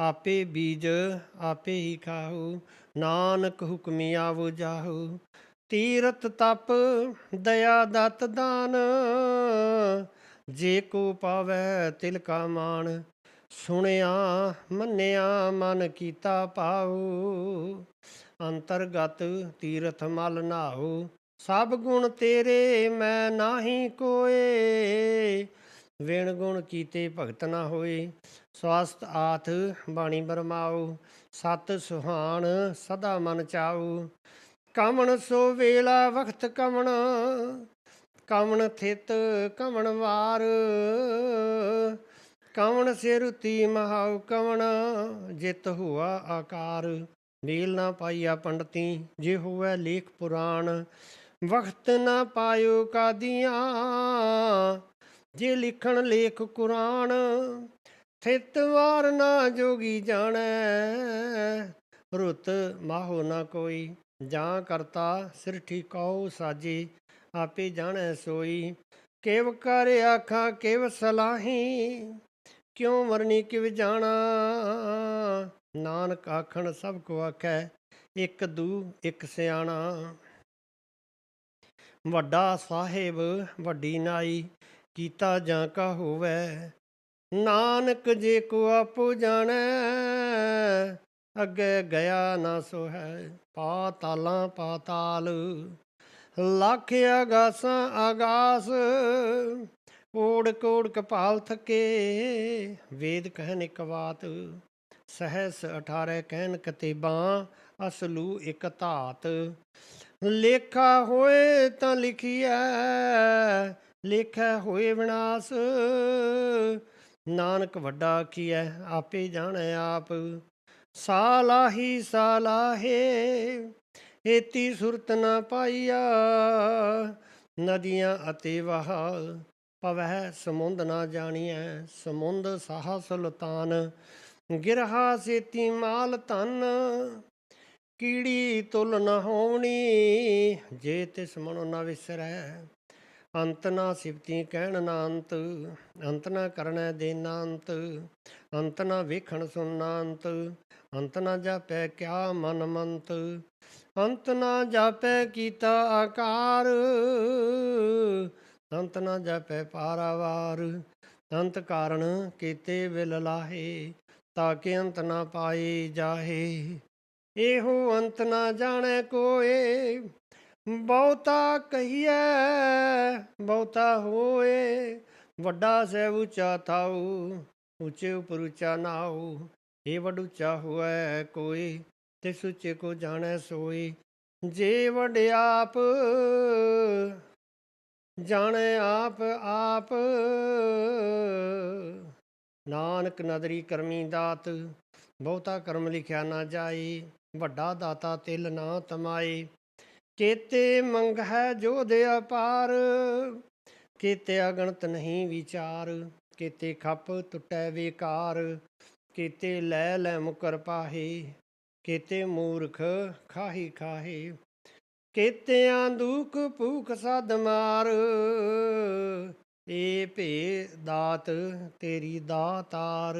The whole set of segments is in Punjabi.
ਆਪੇ ਬੀਜ ਆਪੇ ਹੀ ਖਾਹੂ ਨਾਨਕ ਹੁਕਮੀ ਆਵੋ ਜਾਹੂ ਤੀਰਤ ਤਪ ਦਇਆ ਦਤ ਦਾਨ, ਜੇ ਕੋ ਪਾਵੈ ਤਿਲ ਕਾ ਮਾਣ। ਸੁਣਿਆ, ਮੰਨਿਆ, ਮਨ ਕੀਤਾ ਪਾਉ ਅੰਤਰਗਤ ਤੀਰਥ ਮਲ ਨਾਉ। ਸਭ ਗੁਣ ਤੇਰੇ, ਮੈਂ ਨਾਹੀ ਕੋਏ। ਵਿਣ ਗੁਣ ਕੀਤੇ ਭਗਤ ਨਾ ਹੋਏ। ਸਵਾਸਤ ਆਥ ਬਾਣੀ ਬਰਮਾਉ, ਸਤ ਸੁਹਾਣ ਸਦਾ ਮਨ ਚਾਉ। ਕਮਣ ਸੋ ਵੇਲਾ ਵਖਤ ਕਮਣ ਕਮਣ ਥਿਤ ਕਮਣ ਵਾਰ। ਕਮਣ ਸਿਰੁਤੀ ਮਹਾਉ ਕਮਣ, ਜਿਤ ਹੁਆ ਆਕਾਰ। ਨੀਲ ਨਾ ਪਾਈਆ ਪੰਡਤੀ, ਜੇ ਹੋਵੇ ਲੇਖ ਪੁਰਾਣ। ਵਖਤ ਨਾ ਪਾਇਓ ਕਾਦੀਆਂ ਜੇ ਲਿਖਣ ਲੇਖ ਕੁਰਾਨ, ਥਿਤ ਵਾਰ ਨਾ ਜੋਗੀ ਜਾਣੈ। ਰੁੱਤ ਮਾਹੋ ਨਾ ਕੋਈ, ਜਾਂ ਕਰਤਾ ਸਿਰਠੀ ਠਿਕਾਉ ਸਾਜੀ, ਆਪੇ ਜਾਣੈ ਸੋਈ। ਕਿਵ ਕਰ ਆਖਾਂ, ਕਿਵ ਸਲਾਹੀ, ਕਿਉ ਮਰਨੀ ਕਿਵ ਜਾਣਾ। ਨਾਨਕ ਆਖਣ, ਸਭ ਕੋ ਆਖੈ, ਇੱਕ ਦੂ, ਇੱਕ ਸਿਆਣਾ। ਵੱਡਾ ਸਾਹਿਬ, ਵੱਡੀ ਨਾਈ ਕੀਤਾ ਜਾਂ ਕਾ ਹੋਵੇ? ਨਾਨਕ ਜੇ ਕੋ ਆਪੋ ਜਾਣੈ, ਅੱਗੇ ਗਿਆ ਨਾ ਸੋ ਹੈ ਪਾਤਾਲਾਂ ਪਾਤਾਲ। ਲੱਖ ਅਗਾਸਾਂ ਅਗਾਸ ਓੜ ਕੋੜ ਕਪਾਲ ਥਕੇ। ਵੇਦ ਕਹਿਨ ਇੱਕ ਬਾਤ, ਸਹਸ 18 ਕਹਿਨ ਕਤੇਬਾਂ, ਅਸਲੂ ਇਕ ਧਾਤ। ਲੇਖਾ ਹੋਏ ਤਾਂ ਲਿਖੀਐ ਲੇਖਾ ਹੋਏ ਵਿਨਾਸ਼। ਨਾਨਕ ਵੱਡਾ ਕੀਐ, ਆਪੇ ਜਾਣੈ ਆਪ। ਸਾਲਾਹੀ ਸਾਲਾਹੇ ਏਤੀ ਸੁਰਤ ਨਾ ਪਾਈਆ। ਨਦੀਆਂ ਅਤੇ ਵਹਾ, ਪਵਹਿ ਸਮੁੰਦ ਨਾ ਜਾਣੀਐ। ਸਮੁੰਦ ਸਾਹ ਸੁਲਤਾਨ ਗਿਰਹਾ ਸੇਤੀ ਮਾਲ ਧਨ। ਕੀੜੀ ਤੁਲ ਨ ਹੋਣੀ, ਜੇ ਤਿਸ ਮਨੋ ਨ ਵਿਸਰੈ। ਅੰਤ ਨਾ ਸਿਫਤੀ ਕਹਿਣ ਨਾ ਅੰਤ ਅੰਤ ਨਾ ਕਰਨੈ ਦੇਨਾ ਅੰਤ ਅੰਤ ਨਾ ਵੇਖਣ ਸੁਣਨਾ ਅੰਤ ਅੰਤ ਨਾ ਜਾਪੈ ਕਿਆ ਮਨ ਮੰਤ, ਅੰਤ ਨਾ ਜਾਪੈ ਕੀਤਾ ਆਕਾਰ, ਅੰਤ ਨਾ ਜਾਪੈ ਪਾਰਾਵਾਰ, ਅੰਤ ਕਾਰਣ ਕੀਤੇ ਵਿਲ ਲਾਹੇ, ਤਾਂ ਕਿ ਅੰਤ ਨਾ ਪਾਏ ਜਾਹੇ, ਇਹੋ ਅੰਤ ਨਾ ਜਾਣੈ ਕੋਏ ਬਹੁਤਾ ਕਹੀਐ, ਬਹੁਤਾ ਹੋਏ, ਵੱਡਾ ਸਹਿ ਉੱਚਾ ਥਾਉ ਉੱਚੇ ਉਪਰ ਉੱਚਾ ਨਾਉ ਇਹ ਵੱਡ ਉੱਚਾ ਹੋਐ ਕੋਈ, ਤੇ ਸੁੱਚੇ ਕੋ ਜਾਣੈ ਸੋਈ। ਜੇ ਵੱਡ ਆਪ, ਜਾਣੈ ਆਪ ਆਪ, ਨਾਨਕ ਨਦਰੀ ਕਰਮੀ ਦਾਤ, ਬਹੁਤਾ ਕਰਮ ਲਿਖਿਆ ਨਾ ਜਾਈ, ਵੱਡਾ ਦਾਤਾ ਤਿਲ ਨਾ ਤਮਾਈ। ਕੇਤੇ ਮੰਗ ਹੈ ਜੋਧ ਅਪਾਰ, ਕੀਤੇ ਅਗਣਤ ਨਹੀਂ ਵਿਚਾਰ, ਕੀਤੇ ਖੱਪ ਟੁੱਟੈ ਵਿਕਾਰ, ਕੀਤੇ ਲੈ ਲੈ ਮੁਕਰ ਪਾਹੇ, ਕੀਤੇ ਮੂਰਖ ਖਾਹੀ ਖਾਹੇ, ਕੀਤਿਆਂ ਦੁਖ ਭੂਖ ਸਦ ਮਾਰ, ਏ ਭੇ ਦਾਤ ਤੇਰੀ ਦਾਤਾਰ,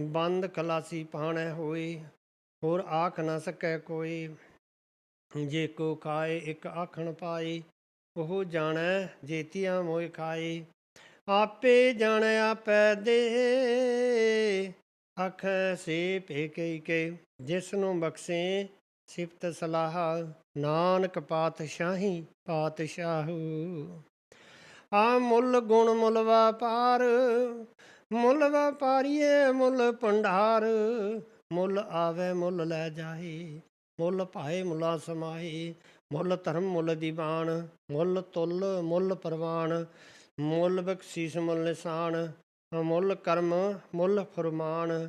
ਬੰਦ ਖਲਾਸੀ ਪਾਣੈ ਹੋਏ, ਹੋਰ ਆਖ ਨਾ ਸਕੈ ਕੋਈ ਜੇ ਕੋ ਖਾਏ, ਇੱਕ ਆਖਣ ਪਾਏ, ਉਹ ਜਾਣੈ ਜੇਤੀਆਂ ਮੋਇ ਖਾਏ। ਆਪੇ ਜਾਣੈ ਆਪੈ ਦੇ ਅਖ ਸੇ ਭੇ ਕੇ ਜਿਸ ਨੂੰ ਬਖਸ਼ੇ ਸਿਫਤ ਸਲਾਹ, ਨਾਨਕ ਪਾਤਸ਼ਾਹੀ ਪਾਤਸ਼ਾਹੂ। ਆ ਮੁੱਲ ਗੁਣ ਮੁੱਲ ਵਪਾਰ, ਮੁੱਲ ਵਪਾਰੀਏ ਮੁੱਲ ਭੰਡਾਰ, ਮੁੱਲ ਆਵੇ ਮੁੱਲ ਲੈ ਜਾਏ। ਮੁੱਲ ਭਾਏ ਮੁੱਲਾ ਸਮਾਏ, ਮੁੱਲ ਧਰਮ ਮੁੱਲ ਦੀਵਾਨ, ਮੁੱਲ ਤੁਲ ਮੁੱਲ ਪ੍ਰਵਾਨ, ਮੁੱਲ ਬਖਸ਼ੀਸ ਮੁੱਲ ਨਿਸ਼ਾਨ, ਮੁੱਲ ਕਰਮ ਮੁੱਲ ਫਰਮਾਨ।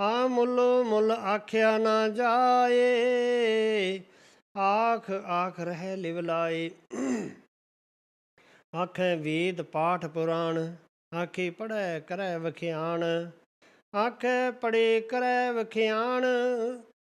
ਆ ਮੁੱਲ ਮੁੱਲ ਆਖਿਆ ਨਾ ਜਾਏ, ਆਖ ਆਖ ਰਹਿ ਲਿਵ ਲਾਏ। ਆਖੇ ਵੇਦ ਪਾਠ ਪੁਰਾਣ, ਆਖੇ ਪੜੈ ਕਰੈ ਵਖਿਆਣ, ਆਖੇ ਪੜੇ ਕਰੈ ਵਖਿਆਣ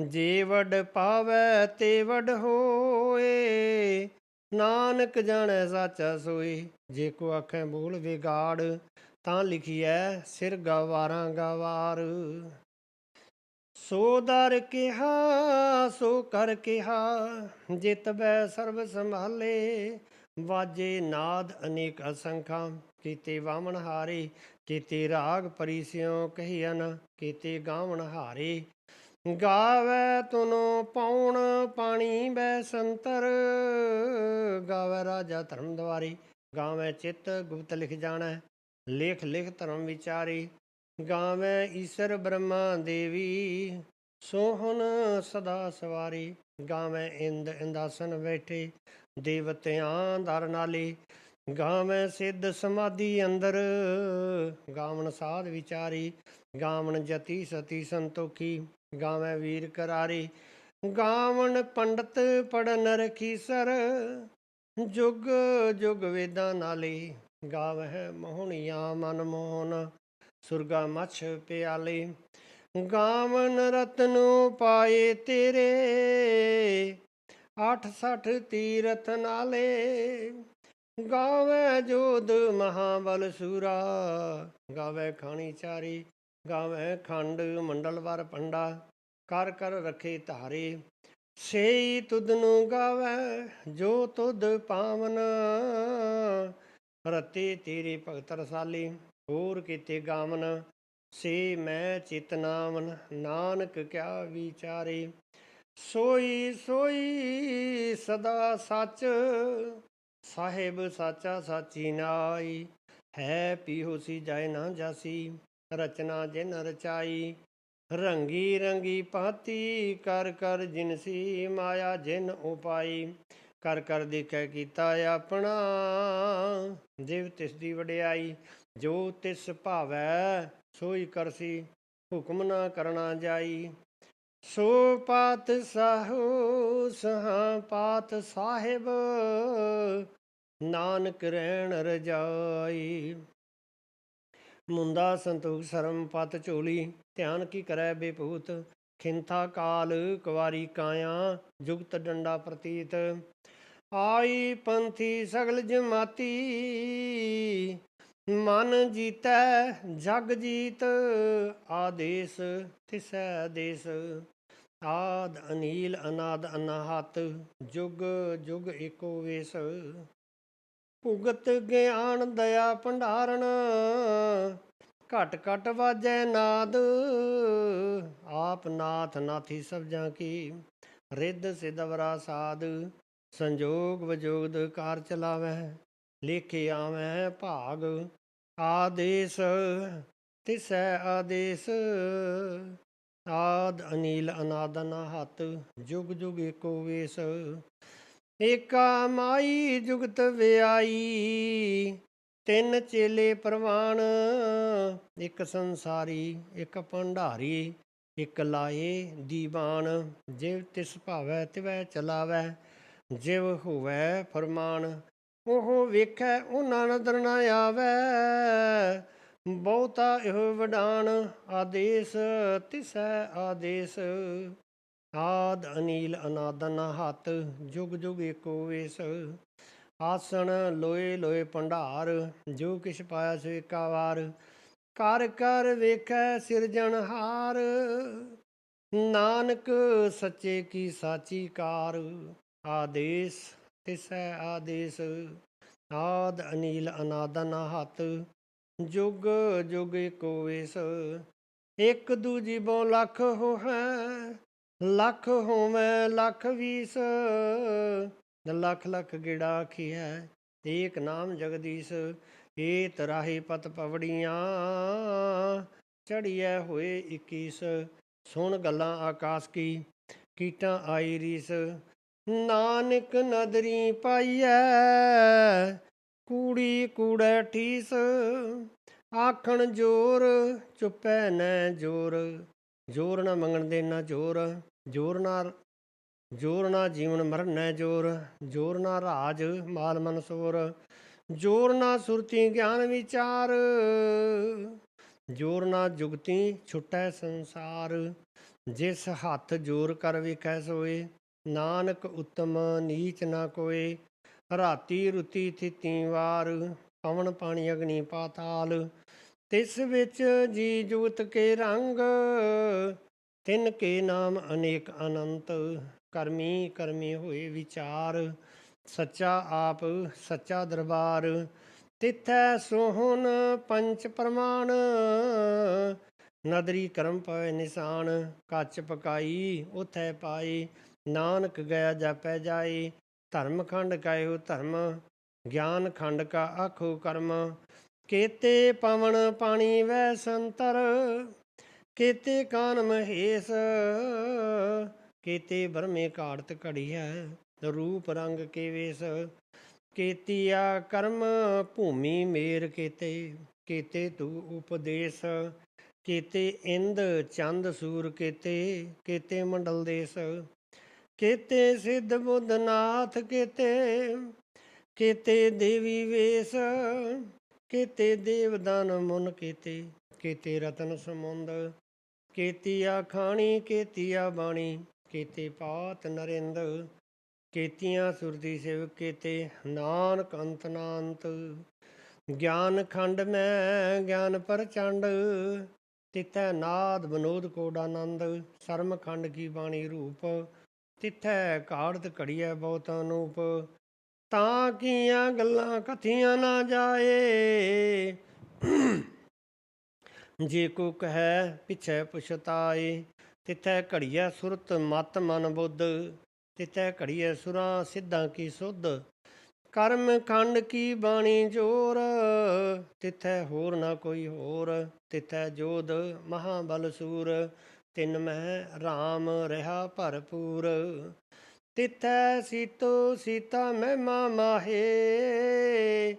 ਜੇ ਵਡ ਪਾਵੈ ਤੇ ਵਡ ਹੋਏ, ਨਾਨਕ ਜਾਣੈ ਸਾਚਾ ਸੋਈ ਜੇ ਕੋ ਆਖੈ ਬੋਲ ਵਿਗਾੜ, ਤਾਂ ਲਿਖੀਐ ਸਿਰ ਗਵਾਰਾਂ ਗਵਾਰ। ਸੋ ਦਰ ਕਿਹਾ, ਸੋ ਕਰ ਕਿਹਾ, ਜਿਤ ਬੈ ਸਰਬ ਸੰਭਾਲੇ। ਵਾਜੇ ਨਾਦ ਅਨੇਕ ਅਸੰਖਾਂ, ਕੀਤੇ ਵਾਮਨ ਹਾਰੇ, ਕੀਤੇ ਰਾਗ ਪਰਿਸਿਓ ਕਹੀਨ ਕੀਤੇ ਗਾਵਣ ਹਾਰੇ। ਗਾਵੇ ਤੁਨੋ ਪੌਣ ਪਾਣੀ ਬੈ ਸੰਤਰ, ਗਾਵੇ ਰਾਜਾ ਧਰਮ ਦਵਾਰੀ ਗਾਵੇ ਚਿੱਤ ਗੁਪਤ ਲਿਖ ਜਾਣੈ, ਲੇਖ ਲਿਖ ਧਰਮ ਵਿਚਾਰੀ, ਗਾਵੇ ਈਸ਼ਰ ਬ੍ਰਹਮਾ ਦੇਵੀ, ਸੋਹਣ ਸਦਾ ਸਵਾਰੀ, ਗਾਵੇ ਇੰਦ ਇੰਦਾਸਨ ਬੈਠੇ, ਦੇਵਤਿਆਂ ਦਰ ਨਾਲੇ, ਗਾਵੇਂ ਸਿੱਧ ਸਮਾਧੀ ਅੰਦਰ, ਗਾਵਣ ਸਾਧ ਵਿਚਾਰੀ, ਗਾਵਣ ਜਤੀ ਸਤੀ ਸੰਤੋਖੀ ਗਾਵੇਂ ਵੀਰ ਕਰਾਰੀ। ਗਾਵਣ ਪੰਡਤ ਪੜਨ ਰਖੀ ਸਰ ਜੁਗ ਜੁਗ ਵੇਦਾਂ ਨਾਲੇ ਗਾਵਹਿ ਮੋਹਣੀਆਂ ਮਨ ਮੋਹਨ, ਸੁਰਗਾ ਮਛ ਪਿਆਲੇ। ਗਾਵਨ ਰਤਨੋ ਪਾਏ ਤੇਰੇ 68 ਤੀਰਥ ਨਾਲੇ। ਗਾਵੇ ਜੋਧ ਮਹਾਬਲ ਸੂਰਾ, ਗਾਵੇ ਖਾਣੀ ਚਾਰੀ। ਗਾਵੇ ਖੰਡ ਮੰਡਲ ਵਰ ਪੰਡਾ, ਕਰ ਕਰ ਰਖੇ ਧਾਰੇ। ਸੇਈ ਤੁਧ ਨੂੰ ਗਾਵੇ, ਜੋ ਤੁਧ ਪਾਵਨ। ਰਤੇ ਤੇਰੇ ਭਗਤ ਰਸਾਲੇ, ਹੋਰ ਕੀਤੇ ਗਾਵਨ। ਸੇ ਮੈਂ ਚਿਤਨਾਵਨ ਨਾਨਕ ਕਿਆ ਵਿਚਾਰੇ। ਸੋਈ ਸੋਈ ਸਦਾ ਸੱਚ, ਸਾਹਿਬ ਸਾਚਾ ਸਾਚੀ ਨਾਈ ਹੈ ਪੀਹੋ ਸੀ ਜਾਏ ਨਾ ਜਾਸੀ। ਰਚਨਾ ਜਿਨ ਰਚਾਈ, ਰੰਗੀ ਰੰਗੀ ਪਾਤੀ ਕਰ ਕਰ ਜਿਨਸੀ ਮਾਇਆ ਜਿਨ ਉਪਾਈ। ਕਰ ਕਰ ਦੇਖੈ ਕੀਤਾ ਆਪਣਾ, ਜਿਵ ਤਿਸ ਦੀ ਵਡਿਆਈ, ਜੋ ਤਿਸ ਭਾਵੈ ਸੋਈ ਕਰਸੀ ਹੁਕਮ ਨਾ ਕਰਨਾ ਜਾਈ। ਸੋ ਪਾਤ ਸਾਹੂ ਸਹਾ ਪਾਤ ਸਾਹਿਬ, ਨਾਨਕ ਰਹਿਣ ਰਜਾਈ। ਮੁੰਦਾ ਸੰਤੋਖ ਸਰਮ ਪਤ ਝੋਲੀ, ਧਿਆਨ ਕੀ ਕਰੈ ਬੇਭੂਤ? ਖਿੰਥਾ ਕਾਲ ਕੁਵਾਰੀ ਕਾਇਆ, ਜੁਗਤ ਡੰਡਾ ਪ੍ਰਤੀਤ। ਆਈ ਪੰਥੀ ਸਗਲ ਜਮਾਤੀ, ਮਨ ਜੀਤੈ ਜਗ ਜੀਤ। ਆਦੇਸ ਤਿਸੈ ਦੇਸ, ਆਦ ਅਨੀਲ ਅਨਾਦ ਅਨਾਹਤ, ਜੁਗ ਜੁਗ ਏਕੋ ਵੇਸ। ਭੁਗਤ ਗਿਆਨ ਦਇਆ ਭੰਡਾਰਨ ਘਟ ਘਟ ਵਾਜੈ ਨਾਦ, ਆਪ ਨਾਥ ਨਾਥੀ ਸਭਜਾਂ ਕੀ, ਰਿੱਧ ਸਿਦਵਰਾ ਸਾਧ, ਸੰਜੋਗ ਵਿਜੋਗ ਕਾਰ ਚਲਾਵੈ, ਲੇਖੇ ਆਵੈ ਭਾਗ, ਆਦੇਸ ਤਿਸੈ ਆਦੇਸ, ਆਦ ਅਨੀਲ ਅਨਾਦਨ ਹੱਤ, ਜੁਗ ਜੁਗ ਏਕੋ ਵੇਸ ਏਕਾ ਮਾਈ ਜੁਗਤ ਵਿਆਈ, ਤਿੰਨ ਚੇਲੇ ਪ੍ਰਵਾਨ। ਇੱਕ ਸੰਸਾਰੀ, ਇੱਕ ਭੰਡਾਰੀ, ਇੱਕ ਲਾਏ ਦੀਵਾਨ। ਜਿਵ ਤਿਸ ਭਾਵੈ, ਤਿਵੈ ਚਲਾਵੈ, ਜਿਵ ਹੋਵੈ ਫਰਮਾਨ। ਉਹ ਵੇਖੈ, ਉਹਨਾਂ ਨਦਰ ਨਾ ਆਵੈ, ਬਹੁਤਾ ਇਹ ਵਡਾਨ। ਆਦੇਸ, ਤਿਸੈ ਆਦੇਸ। ਆਦ ਅਨੀਲ ਅਨਾਦਨ ਹੱਤ ਜੁਗ ਜੁਗ ਏਕੋ ਵੇਸ। ਆਸਣ ਲੋਏ ਲੋਏ ਭੰਡਾਰ, ਜੋ ਕਿਛ ਪਾਇਆ ਸੋ ਏਕਾ ਵਾਰ। ਕਰ ਕਰ ਵੇਖੈ ਸਿਰਜਣਹਾਰ ਨਾਨਕ ਸੱਚੇ ਕੀ ਸਾਚੀ ਕਾਰ। ਆਦੇਸ, ਤਿਸੈ ਆਦੇਸ। ਆਦ ਅਨੀਲ ਅਨਾਦਨ ਹੱਤ ਜੁਗ ਜੁਗ ਏਕੋ ਵੇਸ। ਇੱਕ ਦੂਜੀ ਬੋ ਲੱਖ ਹੋ ਹੈ ਲੱਖ ਹੋਵੇਂ, ਲੱਖ ਵੀਸ। ਲੱਖ ਲੱਖ ਗਿੜਾ ਆਖੀਐ, ਏਕ ਨਾਮ ਜਗਦੀਸ਼ ਏ ਤਰਾਹੀ ਪਤ ਪਵੜੀਆਂ। ਚੜੀਐ ਹੋਏ 21 ਸੁਣ ਗੱਲਾਂ ਆਕਾਸ਼ ਕੀ, ਕੀਟਾਂ ਆਈ ਰੀਸ। ਨਾਨਕ ਨਦਰੀ ਪਾਈਐ, ਕੂੜੀ ਕੂੜੈ ਠੀਸ। ਆਖਣ ਜੋਰ, ਚੁੱਪੈ ਨੈ ਜੋਰ। ਜੋਰ ਨਾ ਮੰਗਣ ਦੇ ਨਾ ਜੋਰ। ਜੋਰ ਨਾਲ, ਜੋਰ ਨਾ ਜੀਵਨ ਮਰਨੈ ਜੋਰ। ਜੋਰ ਨਾ ਰਾਜ ਮਾਲ ਮਨਸੂਰ ਜੋਰ ਨਾ ਸੁਰਤੀ ਗਿਆਨ ਵਿਚਾਰ। ਜੋਰ ਨਾ ਜੁਗਤੀ ਛੁਟੈ ਸੰਸਾਰ। ਜਿਸ ਹੱਥ ਜੋਰ ਕਰ ਵਿਖੈ ਸੋਏ, ਨਾਨਕ ਉਤਮ ਨੀਚ ਨਾ ਕੋਏ। ਰਾਤੀ ਰੁਤੀ ਥਿਤੀ ਵਾਰ, ਪਵਨ ਪਾਣੀ ਅਗਨੀ ਪਾਤਾਲ। ਤਿਸ ਵਿੱਚ ਜੀ ਜੁਗਤ ਕੇ ਰੰਗ, ਤਿਨ ਕੇ ਨਾਮ ਅਨੇਕ ਅਨੰਤ, ਕਰਮੀ ਕਰਮੀ ਹੋਏ ਵਿਚਾਰ, ਸੱਚਾ ਆਪ ਸੱਚਾ ਦਰਬਾਰ, ਤਿਥੈ ਸੋਹਣ ਪੰਚ ਪ੍ਰਮਾਣ, ਨਦਰੀ ਕਰਮ ਪਏ ਨਿਸ਼ਾਨ, ਕੱਚ ਪਕਾਈ ਉਥੈ ਪਾਈ ਨਾਨਕ ਗਿਆ ਜਾਪੈ ਜਾਏ, ਧਰਮ ਖੰਡ ਕਾਇਓ ਧਰਮ, ਗਿਆਨ ਖੰਡ ਕਾ ਆਖੋ ਕਰਮ ਕੇਤੇ ਪਵਨ ਪਾਣੀ ਵੈ ਸੰਤਰ, ਕੇਤੇ ਕਾਨ ਮਹੇਸ਼, ਕੇਤੇ ਬਰਮੇ ਘਾੜਤ ਘੜੀ ਹੈ ਰੂਪ ਰੰਗ ਕੇ ਵੇਸ ਕੇਤੀਆ ਕਰਮ ਭੂਮੀ ਮੇਰ ਕੇਤੇ ਕੇਤੇ ਤੂ ਉਪਦੇਸ਼, ਕੇਤੇ ਇੰਦ ਚੰਦ ਸੂਰ ਕੇਤੇ ਕੇਤੇ ਮੰਡਲ ਦੇਸ, ਕੇਤੇ ਸਿੱਧ ਬੁੱਧਨਾਥ ਨਾਥ ਕੇਤੇ ਕੇਤੇ ਦੇਵੀ ਵੇਸ ਕੇਤੇ ਦੇਵਦਾਨ ਮੁਨ ਕੇਤੇ ਕੇਤੇ ਰਤਨ ਸਮੁੰਦ ਕੇਤੀਆ ਖਾਣੀ ਕੇਤੀਆ ਬਾਣੀ, ਕੇਤੇ ਪਾਤ ਨਰਿੰਦ, ਕੇਤੀਆਂ ਸੁਰਤੀ ਸਿਵ ਕੇਤੇ, ਨਾਨਕ ਅੰਤ ਨਾੰਤ। ਗਿਆਨ ਖੰਡ ਮੈਂ, ਗਿਆਨ ਪ੍ਰਚੰਡ, ਤਿਥੈ ਨਾਦ ਬਨੋਦ ਕੋਡਾਨੰਦ ਸਰਮ ਖੰਡ ਕੀ ਬਾਣੀ ਰੂਪ, ਤਿਥੈ ਘਾੜਤ ਘੜੀਐ ਬਹੁਤ ਅਨੂਪ। ਤਾਂ ਕੀਆਂ ਗੱਲਾਂ ਕਥੀਆਂ ਨਾ ਜਾਏ। ਜੇ ਕੋ ਕਹੈ ਪਿਛੈ ਪੁਛਤਾਏ, ਤਿਥੈ ਘੜੀਐ ਸੁਰਤ ਮਤ ਮਨ ਬੁੱਧ। ਤਿਥੈ ਘੜੀਐ ਸੁਰਾਂ ਸਿੱਧਾਂ ਕੀ ਸੁਧ। ਕਰਮ ਖੰਡ ਕੀ ਬਾਣੀ ਜੋਰ। ਤਿਥੈ ਹੋਰ ਨਾ ਕੋਈ ਹੋਰ। ਤਿਥੈ ਜੋਧ ਮਹਾਬਲ ਸੂਰ। ਤਿਨ ਮਹਿ RAM ਰਹਾ ਭਰਪੂਰ। ਤਿਥੈ ਸੀਤੋ ਸੀਤਾ ਮਹਿਮਾ ਮਾਹੇ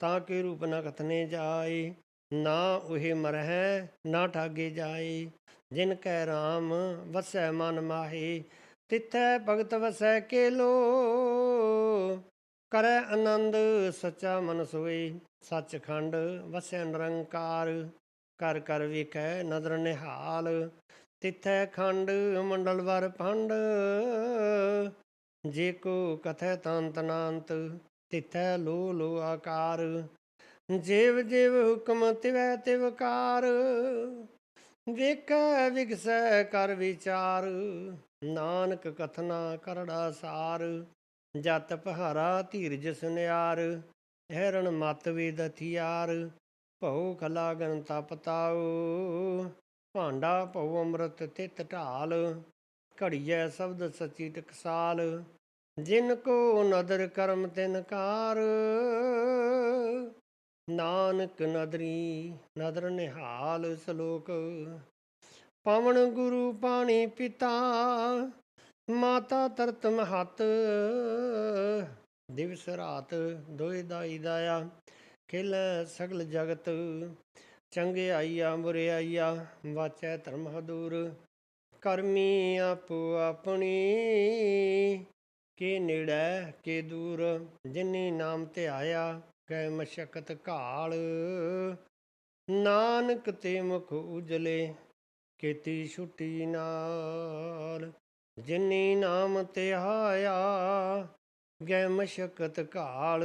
ਤਾਂ ਕਿ ਰੂਪ ਨ ਕਥਨੇ ਜਾਏ, ਨਾ ਉਹੇ ਮਰਹਿ, ਨਾ ਠਾਗੇ ਜਾਏ, ਜਿਨ ਕੈ ਰਾਮ ਵਸੈ ਮਨ ਮਾਹੇ, ਤਿਥੈ ਭਗਤ ਵਸੈ ਕੇ ਲੋ ਕਰੈ ਆਨੰਦ ਸਚਾ ਮਨ ਸੋਏ, ਸੱਚਖੰਡ ਵਸੈ ਨਿਰੰਕਾਰ, ਕਰ ਕਰ ਵਿਖੈ ਨਦਰ ਨਿਹਾਲ ਤਿਥੈ ਖੰਡ ਮੰਡਲ ਵਰ ਭੰਡ। ਜੇ ਕੋ ਕਥੈ ਤੰਤ ਨਾੰਤ, ਤਿਥੈ ਲੋ ਲੋ ਆਕਾਰ। ਜਿਵ ਜੇਵ ਹੁਕਮ ਤਿਵੈ ਤਿਵਕਾਰ ਵੇਖੈ ਵਿਗਸੈ ਕਰ ਵਿਚਾਰ। ਨਾਨਕ ਕਥਨਾ ਕਰੜਾ ਸਾਰ। ਜਤ ਪਹਾਰਾ ਧੀਰਜ ਸੁਨਿਆਰ। ਹੈਰਣ ਮਤ ਵੇਦ ਹਥਿਆਰ। ਭਉ ਖਲਾ ਗਨ ਤਪ ਭਾਂਡਾ ਭਉ ਅੰਮ੍ਰਿਤ ਤਿਤ ਢਾਲ, ਘੜੀਐ ਸ਼ਬਦ ਸਚੀ ਟਕਸਾਲ, ਜਿਨ ਕੋ ਨਦਰ ਕਰਮ ਤਿਨਕਾਰ ਨਾਨਕ ਨਦਰੀ ਨਦਰ ਨਿਹਾਲ ਸ਼ਲੋਕ, ਪਵਨ ਗੁਰੂ ਪਾਣੀ ਪਿਤਾ, ਮਾਤਾ ਤਰਤ ਮਹਤ। ਦਿਵਸ ਰਾਤ ਦੋਇ ਦਾਈ ਦਾਇਆ, ਖਿਲ ਸਗਲ ਜਗਤ। ਚੰਗੇ ਆਈਆ, ਬੁਰੇ ਆਈਆ, ਵਾਚੈ ਧਰਮ ਹਦੂਰ। ਕਰਮੀ ਆਪੋ ਆਪਣੀ, ਕੇ ਨੇੜੇ, ਕੇ ਦੂਰ। ਜਿਨੀ ਨਾਮ ਤੇ ਆਇਆ ਕੈ ਮਸ਼ਕਤ ਘਾਲ। ਨਾਨਕ ਤੇ ਮੁਖ ਉਜਲੇ, ਕੀਤੀ ਛੁੱਟੀ ਨਾਲ। ਜਿਨੀ ਨਾਮ ਤੇ ਆਇਆ ਗੈ ਮਸ਼ਕਤ ਘਾਲ।